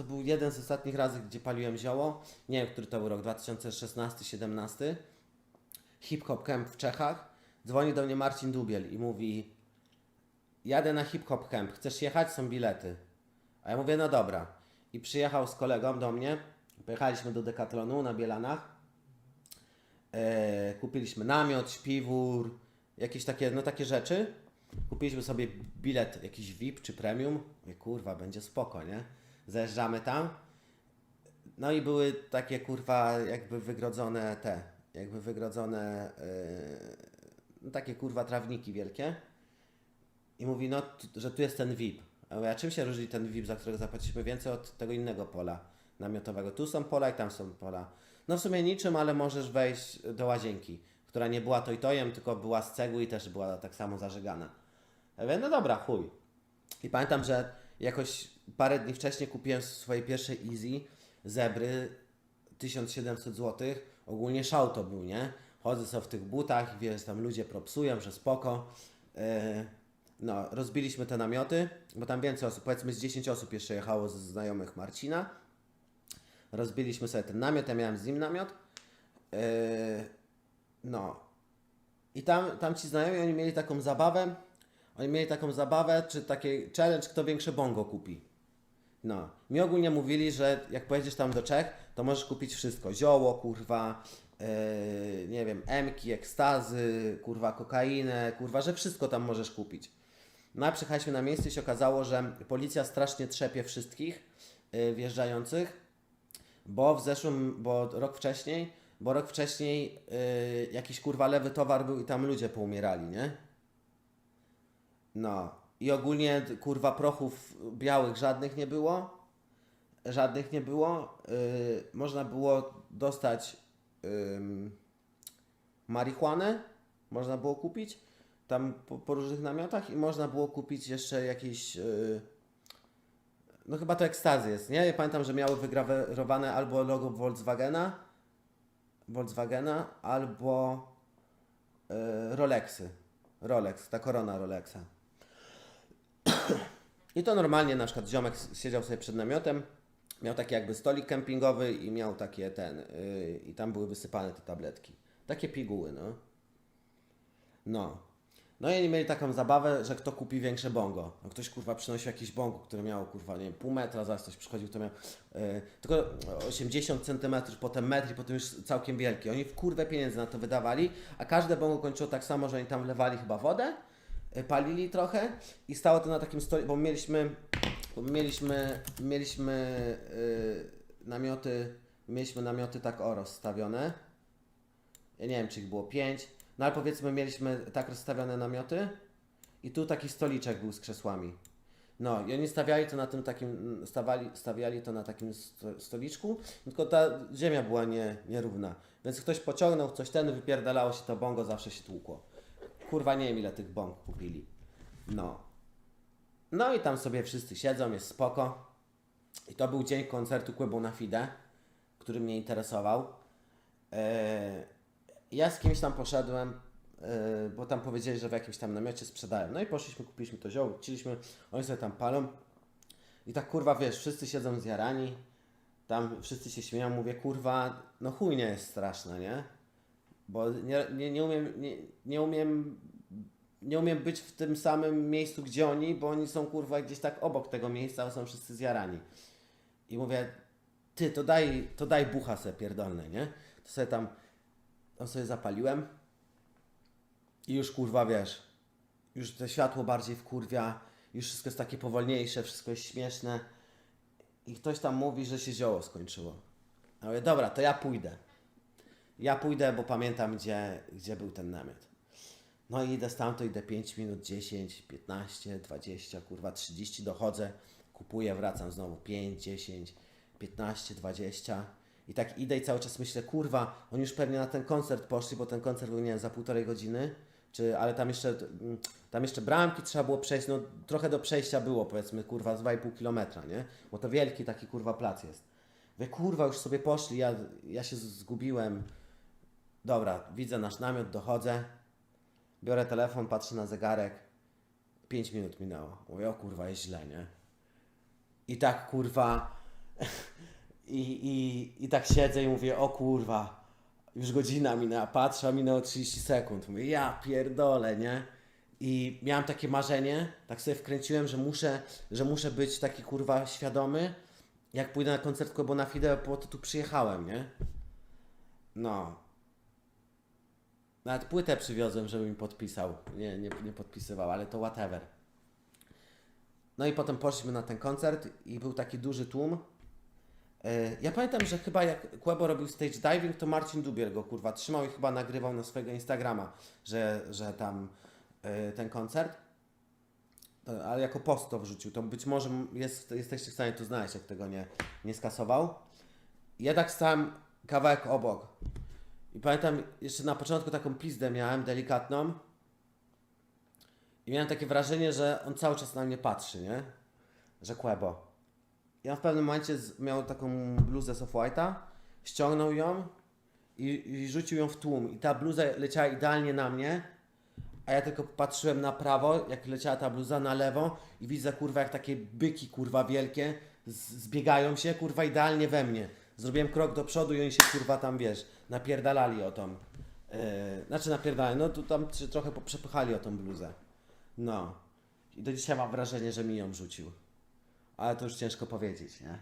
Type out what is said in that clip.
to był jeden z ostatnich razy, gdzie paliłem zioło. Nie wiem, który to był rok, 2016-17. Hip Hop Camp w Czechach. Dzwoni do mnie Marcin Dubiel i mówi jadę na Hip Hop Camp, chcesz jechać? Są bilety. A ja mówię, no dobra. I przyjechał z kolegą do mnie. Pojechaliśmy do Decathlonu na Bielanach. E, kupiliśmy namiot, śpiwór, jakieś takie, no takie rzeczy. Kupiliśmy sobie bilet jakiś VIP czy premium. Mówię, kurwa, będzie spoko, nie? Zajeżdżamy tam. No i były takie kurwa jakby wygrodzone te, jakby wygrodzone yy, no takie kurwa trawniki wielkie. I mówi, no, że tu jest ten VIP. A ja czym się różni ten VIP, za którego zapłaciliśmy więcej od tego innego pola namiotowego? Tu są pola i tam są pola. No w sumie niczym, ale możesz wejść do łazienki, która nie była toj-tojem, tylko była z cegły i też była tak samo zażegana. Ja mówię, no dobra, chuj. I pamiętam, że jakoś parę dni wcześniej kupiłem swojej pierwszej Easy Zebry 1700 zł. Ogólnie szał to był, nie? Chodzę sobie w tych butach, wiesz, tam ludzie propsują, że spoko. Yy, no, rozbiliśmy te namioty, bo tam więcej osób, powiedzmy z 10 osób jeszcze jechało z znajomych Marcina. Rozbiliśmy sobie ten namiot, ja miałem z nim namiot. Yy, no. I tam, tam ci znajomi, oni mieli taką zabawę, oni mieli taką zabawę, czy taki challenge, kto większe bongo kupi. No. Mi ogólnie mówili, że jak pojedziesz tam do Czech, to możesz kupić wszystko. Zioło, kurwa, yy, nie wiem, emki, ekstazy, kurwa, kokainę, kurwa, że wszystko tam możesz kupić. No a przyjechaliśmy na miejsce i się okazało, że policja strasznie trzepie wszystkich yy, wjeżdżających, bo w zeszłym, bo rok wcześniej, bo rok wcześniej yy, jakiś kurwa lewy towar był i tam ludzie poumierali, nie? No. I ogólnie kurwa prochów białych żadnych nie było. Żadnych nie było. Yy, można było dostać ym, marihuanę. Można było kupić tam po, po różnych namiotach i można było kupić jeszcze jakieś yy, no chyba to ekstazy jest, nie? Ja pamiętam, że miały wygrawerowane albo logo Volkswagena Volkswagena albo yy, Rolexy. Rolex, ta korona Rolexa. I to normalnie na przykład ziomek siedział sobie przed namiotem, miał taki jakby stolik kempingowy i miał takie ten, yy, i tam były wysypane te tabletki. Takie piguły, no. No. No i oni mieli taką zabawę, że kto kupi większe bongo. No ktoś kurwa przynosił jakieś bongo, które miało kurwa, nie wiem, pół metra, zaraz ktoś przychodził, kto miał yy, tylko 80 cm, potem metr i potem już całkiem wielkie. Oni w kurwę pieniędzy na to wydawali, a każde bongo kończyło tak samo, że oni tam wlewali chyba wodę, palili trochę i stało to na takim stole, bo mieliśmy, bo mieliśmy, mieliśmy yy, namioty, mieliśmy namioty tak o rozstawione. Ja nie wiem, czy ich było pięć. No ale powiedzmy, mieliśmy tak rozstawione namioty i tu taki stoliczek był z krzesłami. No i oni stawiali to na tym takim, stawali, stawiali to na takim sto, stoliczku, tylko ta ziemia była nie, nierówna. Więc ktoś pociągnął coś ten, wypierdalało się to bongo, zawsze się tłukło. Kurwa, nie wiem ile tych bong kupili. No. No i tam sobie wszyscy siedzą, jest spoko. I to był dzień koncertu Kłębu na Fide, który mnie interesował. Eee, ja z kimś tam poszedłem, yy, bo tam powiedzieli, że w jakimś tam namiocie sprzedają. No i poszliśmy, kupiliśmy to zioło, chcieliśmy, oni sobie tam palą. I tak kurwa, wiesz, wszyscy siedzą zjarani, tam wszyscy się śmieją, mówię, kurwa, no chuj nie jest straszna, nie? Bo nie, nie, nie umiem, nie, nie umiem, nie umiem być w tym samym miejscu, gdzie oni, bo oni są kurwa gdzieś tak obok tego miejsca, a są wszyscy zjarani. I mówię, ty, to daj, to daj bucha se pierdolne, nie? To sobie tam tam sobie zapaliłem i już kurwa wiesz, już to światło bardziej wkurwia, już wszystko jest takie powolniejsze, wszystko jest śmieszne i ktoś tam mówi, że się zioło skończyło. A mówię, dobra, to ja pójdę. Ja pójdę, bo pamiętam, gdzie, gdzie był ten namiot. No i idę stamtąd, idę 5 minut, 10, 15, 20, kurwa 30, dochodzę, kupuję, wracam znowu 5, 10, 15, 20 i tak idę i cały czas myślę, kurwa, oni już pewnie na ten koncert poszli, bo ten koncert był, nie wiem, za półtorej godziny, czy, ale tam jeszcze, mm, tam jeszcze bramki trzeba było przejść, no trochę do przejścia było, powiedzmy, kurwa, z 2,5 kilometra, nie? Bo to wielki taki, kurwa, plac jest. Wy, kurwa, już sobie poszli, ja, ja się zgubiłem. Dobra, widzę nasz namiot, dochodzę, biorę telefon, patrzę na zegarek, 5 minut minęło. Mówię, o kurwa, jest źle, nie? I tak, kurwa, I, i, I tak siedzę i mówię, o kurwa, już godzina minęła, patrzę, a minęło 30 sekund. Mówię, ja pierdolę, nie? I miałem takie marzenie, tak sobie wkręciłem, że muszę, że muszę być taki kurwa świadomy, jak pójdę na koncert Kłebo Fide, po to tu przyjechałem, nie? No. Nawet płytę przywiozłem, żeby mi podpisał. Nie, nie, nie podpisywał, ale to whatever. No i potem poszliśmy na ten koncert i był taki duży tłum. E, Ja pamiętam, że chyba jak Kłebo robił stage diving, to Marcin Dubiel go kurwa trzymał i chyba nagrywał na swojego Instagrama, że, że tam e, ten koncert. Ale jako post to wrzucił, to być może jest, jesteście w stanie to znaleźć, jak tego nie, nie skasował. Ja tak stałem kawałek obok. I pamiętam jeszcze na początku taką pizdę miałem, delikatną. I miałem takie wrażenie, że on cały czas na mnie patrzy, nie? Że Kłebo. Ja w pewnym momencie miał taką bluzę z Off-White'a, ściągnął ją i, i rzucił ją w tłum. I ta bluza leciała idealnie na mnie, a ja tylko patrzyłem na prawo, jak leciała ta bluza, na lewo i widzę, kurwa, jak takie byki, kurwa, wielkie zbiegają się, kurwa, idealnie we mnie. Zrobiłem krok do przodu i oni się, kurwa, tam, wiesz, napierdalali o tą... Yy, znaczy napierdalali, no tu tam się trochę poprzepychali o tą bluzę. No. I do dzisiaj mam wrażenie, że mi ją rzucił. Ale to już ciężko powiedzieć, nie?